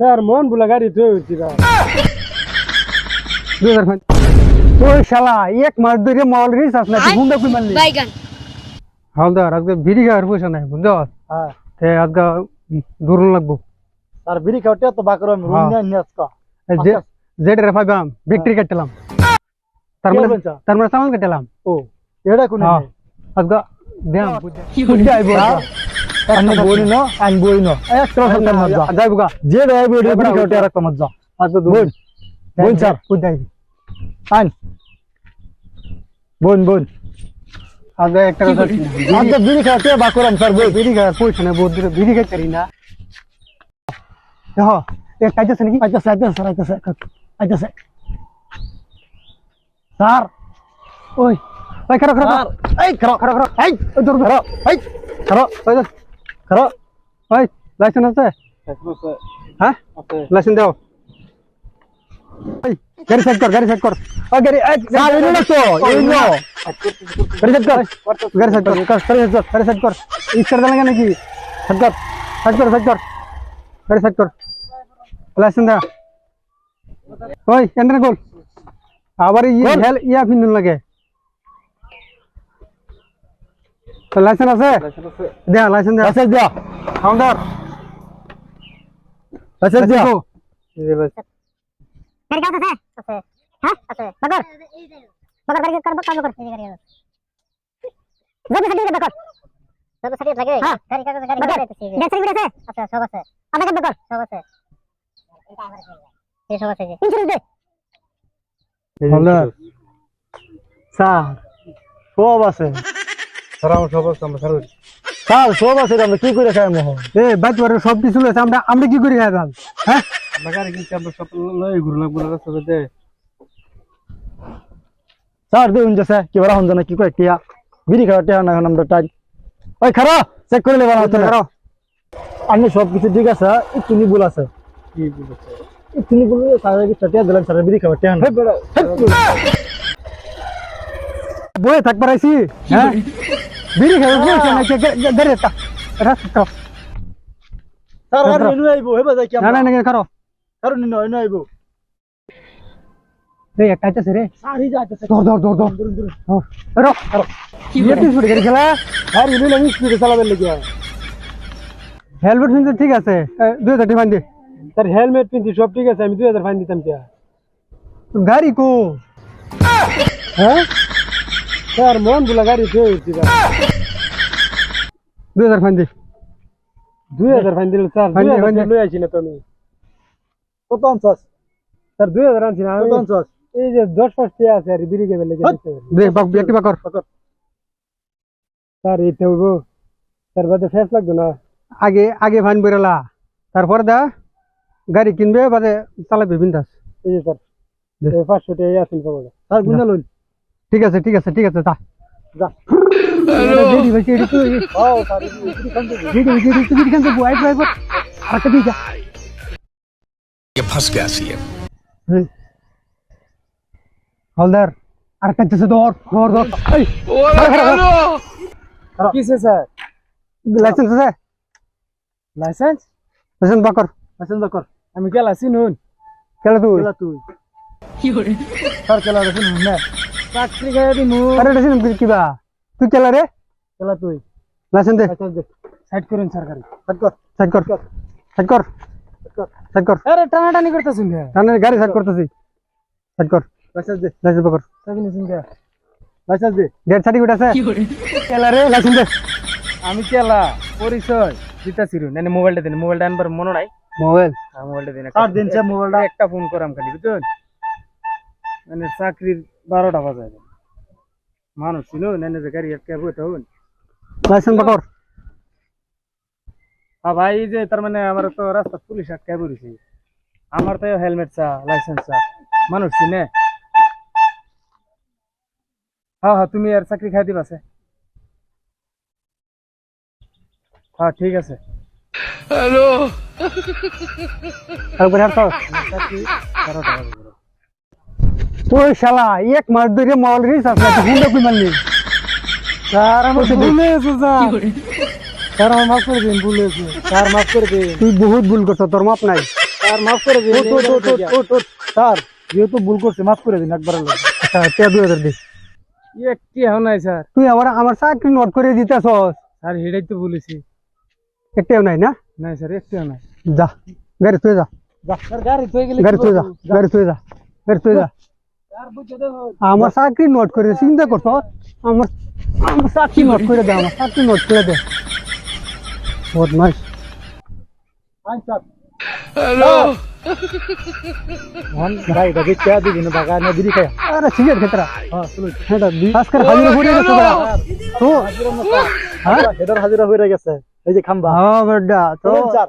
Sir মন বুলা গাড়ি তুই হচ্ছি দুই হাজার পাঁচ। ওই শালা এক মাস ধরে মাল না তুই গুন্ডা কুই মারলি? হালদার আজকে বিড়ি খাওয়ার পয়সা নাই বুঝছ? হ্যাঁ। তে আজকে দূর লাগবো। স্যার বিড়ি খাওয়াতে তো বাকর আমি রুম হ্যাঁ। নিয়ে নিয়ে আসকা এই যেটা রে পাইবাম বিক্রি কাটলাম। তার মানে তার মানে সামান কাটলাম। ও এটা কোন হ্যাঁ। আজকে দেম বুঝে আইবো। আমি বই ন আমি বই ন এক তো সন্তান মজা যাইবো গা যে দেয় বই বিড়ি খাওয়াতে আর একটা মজা আজকে বোন বোন বোন বোন। আজকে একটা কথা আজকে বিড়ি খাওয়াতে বাকরাম স্যার বই বিড়ি খাওয়ার পয়সা নাই বহুত দূরে বিড়ি খাইতে না। দেখো স্যার স্যার ওই ওই খারো খারো এই খারাপ খারো খারো এই দূর এই খারো ওই দেখ, খারাপ ওই লাইসেন্স আছে হ্যাঁ লাইসেন্স দাও ওই গাড়ি সাইড কর গাড়ি সাইড কর ওই গাড়ি এই স্যার এই না তো এই না গাড়ি সাইড কর গাড়ি সাইড কর কর, গাড়ি সাইড কর গাড়ি সাইড কর ইস্টার দেন নাকি সাইড কর সাইড কর সাইড কর গাড়ি সাইড কর লাইসেন্স দা ওই এন্টার কর আবার ইয়ে হেল ইয়া ফিন্দুন লাগে লাইসেন্স আছে? দে লাইসেন্স দে। লাইসেন্স দিয়া কাউন্টার লাইসেন্স দিয়া গাড়ি কাগজ আছে? আছে। হ্যাঁ আছে। বাকর। বাকর গাড়ি কার কাজ কর। এই গাড়ি জব সার্টিফিকেট বাকর জব সার্টিফিকেট লাগে। হ্যাঁ। গাড়ি কাগজ গাড়ি কাগজ আছে ডেথ আছে? আচ্ছা সব আছে। কার্ড বাকর। সব আছে। এই সব আছে ইন্স্যুরেন্স দে। Counter sir. সব আছে। স্যার আমার সব আছে আমরা স্যার সব আছে আমরা কি করে খাই মোহন এ বাইত সব কিছু আছে আমরা আমরা কি করি খাইতাম হ্যাঁ? আমরা গাড়ি কিনছি আমরা সব রাস্তা দে স্যার কি বড় হন কি কয় টিয়া। বিড়ি খাওয়া টিয়া না আমরা টাইম ওই খারা চেক করে লেবা হতো না। আপনি সব কিছু ঠিক আছে একটু ভুল আছে। কি একটু ভুল স্যার কি টিয়া দিলাম স্যার বিড়ি খাওয়া টিয়া না। বয়ে থাক পারাইছি হ্যাঁ বিড়ি খাই বলছে না গাড়ি একটা রাস্তা স্যার আর নিনু আইবো হেবা যাই কি না না না করো কারণ নিনু নিনু আইবো রে একটা আছে রে স্যার হি যাইতেছে ধর ধর ধর ধর দূর দূর রো রো কি স্পিড গাড়ি চালা আর ইনু লাগি স্পিডে চালাবে লাগিয়া হেলমেট কিন্তু ঠিক আছে দুই হাজার টাকা দে স্যার হেলমেট পিনছি সব ঠিক আছে আমি 2000 ফাইন দিতাম টিয়া গাড়ি কো হ্যাঁ স্যার মন বুলা গাড়ি হচ্ছি দুই হাজার ফাইন দে। দুই হাজার ফাইন দিল স্যার দুই হাজার লই আইছি না তুমি। কত আনছাস? স্যার দুই হাজার আনছি না কত আনছাস? এই যে দশ পাঁচ টিয়া আছে আর বিড়ি কেবে লেগে আছে বাক একটি বাকর স্যার এইটা হইব। স্যার বাদে ফেস লাগবে না? আগে আগে ফাইন বেরোলা তারপর দা গাড়ি কিনবে বাদে চালাবে বিন্দাস। এই যে স্যার পাঁচশো টাকা আছে স্যার গুনা লইন ঠিক আছে ঠিক আছে ঠিক আছে তা যা রেডি ভাই রেডি তুই ও স্যার বিড়ি খান দেবো রেডি রেডি তুই রেডি কান তো আই ড্রাইভার আর কদি যা ये फंस गया सी है হলদার আর কাছে ধর ধর ধর এই কিসে স্যার লাইসেন্স আছে লাইসেন্স লাইসেন্স বাকর লাইসেন্স কর আমি কেলা চিনুন কেলে তুই কেলা তুই স্যার কেলা দেখুন না চাকরি দিমু। আরে কিবা? তুই কেলা রে। কেলা তুই। লাইসেন্স দে। দে। সাইড করেন সরকারি। সাইড কর। সাইড কর। সাইড কর। সাইড কর। আরে টানাটানি করতেছুন কে? সামনে গাড়ি সাইড সাইড কর। লাইসেন্স দে। লাইসেন্স লাইসেন্স দে। সার্টিফিকেট আছে রে লাইসেন্স দে। আমি কেলা পরিচয় দিতাছি রু নানি মোবাইলটা দিন মোবাইলটা আনবার মনে নাই? মোবাইল হ্যাঁ মোবাইলটা দিন দিন সে মোবাইলটা একটা ফোন করাম খালি বুঝছেন? মানে চাকরির বারোটা বাজায় মানুষ ছিল নানি যে গাড়ি আটকে বইতে হন লাইসেন্স বাকর হ্যাঁ ভাই যে তার মানে আমার তো রাস্তা পুলিশ আটকে পড়েছে আমার তো হেলমেট চা লাইসেন্স চা। মানুষ চিনে হ্যাঁ হ্যাঁ তুমি আর চাকরি খাই দিবা সে। হ্যাঁ ঠিক আছে। তারপরে আর তো চাকরি বারোটা বাজে তুই শালা এক মাস ধরে মোবাইল রিচার্জ না মারলি। স্যার আমার ভুলে স্যার। আমার মাফ করে দিন ভুলে স্যার মাফ করে দিন। তুই বহুত ভুল করছ তোর মাপ নাই। স্যার মাফ করে দিন যেহেতু ভুল করছে মাফ করে দিন একবার আচ্ছা দুই হাজার দি একটি হাও নাই স্যার? তুই আমার আমার চাকরি নোট করে দিতেছস। স্যার হেডাই তো বলেছি। একটাও নাই না? নাই স্যার একটিও নাই। যা গাড়ি তুই যা। স্যার গাড়ি তুই গেলে গাড়ি তুই যা গাড়ি তুই যা গাড়ি তুই যা। আমার চাকরি নোট করে চিন্তা করছ? আমার আমার চাকরি নোট করে দে আমার চাকরি নোট করে দে। বদমাস মন ভাই দাদি কে দিবি না বাগা না বিড়ি খায় আরে সিগারেট খেতরা হ্যাঁ শুনুন এটা আজকাল হাজিরা পড়ে গেছে তোরা তো হ্যাঁ? হেডার হাজিরা হয়ে গেছে। এই যে খাম্বা। হ্যাঁ তো স্যার।